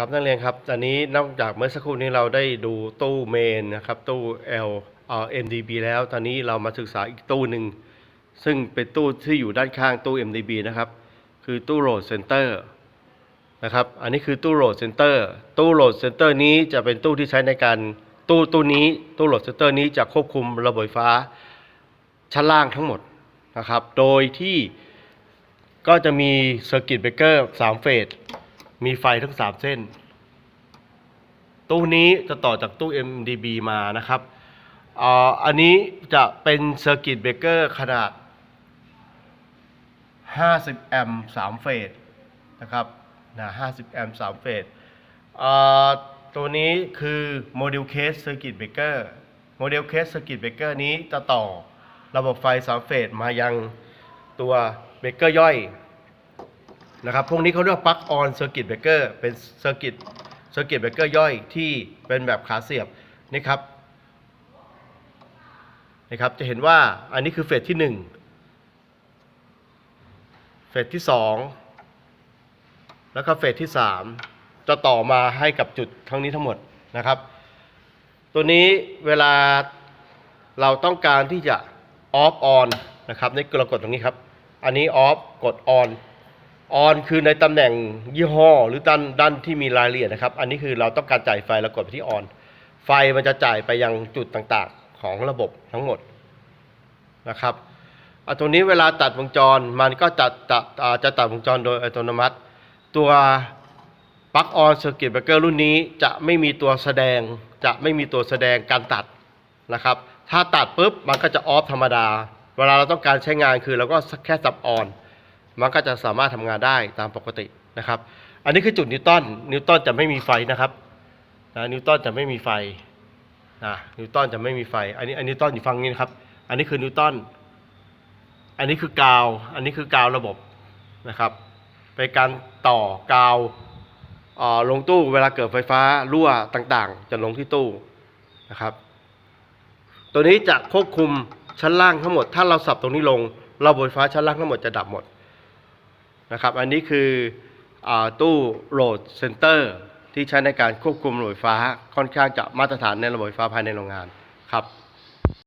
ครับนักเรียนครับตอนนี้นอกจากเมื่อสักครู่นี้เราได้ดูตู้เมนนะครับตู้ L MDB แล้วตอนนี้เรามาศึกษาอีกตู้หนึ่งซึ่งเป็นตู้ที่อยู่ด้านข้างตู้ MDB นะครับ คือตู้ Load Center นะครับ อันนี้คือตู้ Load Center ตู้ Load Center นี้จะเป็นตู้ที่ใช้ในการตู้ตู้นี้ตู้ Load Center นี้จะควบคุมระบบไฟฟ้าชั้นล่างทั้งหมดนะครับ โดยที่ก็จะมี Circuit Breaker 3เฟส มีไฟทั้ง 3 เส้น ตู้นี้จะต่อจากตู้ MDB มานะครับอันนี้จะเป็นเซอร์กิตเบรกเกอร์ขนาด 50 แอมป์3เฟสนะครับนะ50 แอมป์3เฟสตัวนี้คือโมเดลเคสเซอร์กิตเบรกเกอร์โมเดลเคสเซอร์กิตเบรกเกอร์นี้จะต่อระบบไฟ3เฟสมายังตัวเบรกเกอร์ย่อย นะครับ พวกนี้เขาเรียกปลั๊กออนเซอร์กิตเบรกเกอร์เป็นเซอร์กิตเซอร์กิตเบรกเกอร์ย่อยที่เป็นแบบขาเสียบนี่ครับนะครับ จะเห็นว่าอันนี้คือเฟสที่ 1 เฟสที่ 2 แล้วก็เฟสที่ 3 จะต่อมาให้กับจุดทั้งนี้ทั้งหมดนะครับ ตัวนี้เวลาเราต้องการที่จะออฟออนนะครับนี่เรกดตรงนี้ครับ อันนี้ออฟกดออน ออนคือในตำแหน่งยี่ห้อหรือด้านด้านที่มีรายละเอียดนะครับ อันนี้คือเราต้องการจ่ายไฟเรากดไปที่ออน ไฟมันจะจ่ายไปยังจุดต่างๆ ของระบบทั้งหมดนะครับอะตรงนี้เวลาตัดวงจรมันก็จะจะจะตัดวงจรโดยอัตโนมัติ ตัวปลั๊กออนเซอร์กิตเบรกเกอร์รุ่นนี้จะไม่มีตัวแสดงจะไม่มีตัวแสดงการตัดนะครับ ถ้าตัดปุ๊บมันก็จะออฟธรรมดา เวลาเราต้องการใช้งานคือเราก็แค่สับออน มันก็จะสามารถทำงานได้ตามปกตินะครับ อันนี้คือจุดนิวตันนิวตันจะไม่มีไฟนะครับนะนิวตันจะไม่มีไฟนะนิวตันจะไม่มีไฟ อันนี้อันนิวตันอยู่ฝั่งนี้นะครับ อันนี้คือนิวตันอันนี้คือกาว อันนี้คือกาวระบบนะครับเป็นการต่อกาวลงตู้เวลาเกิดไฟฟ้ารั่วต่างๆ จะลงที่ตู้นะครับ ตัวนี้จะควบคุมชั้นล่างทั้งหมด ถ้าเราสับตรงนี้ลง ระบบไฟฟ้าชั้นล่างทั้งหมดจะดับหมด นะครับ อันนี้คืออตู้โหลดเซนเตอร์ที่ใช้ในการควบคุมระบบไฟฟ้าค่อนข้างจะมาตรฐานในระบบไฟฟ้าภายในโรงงานครับ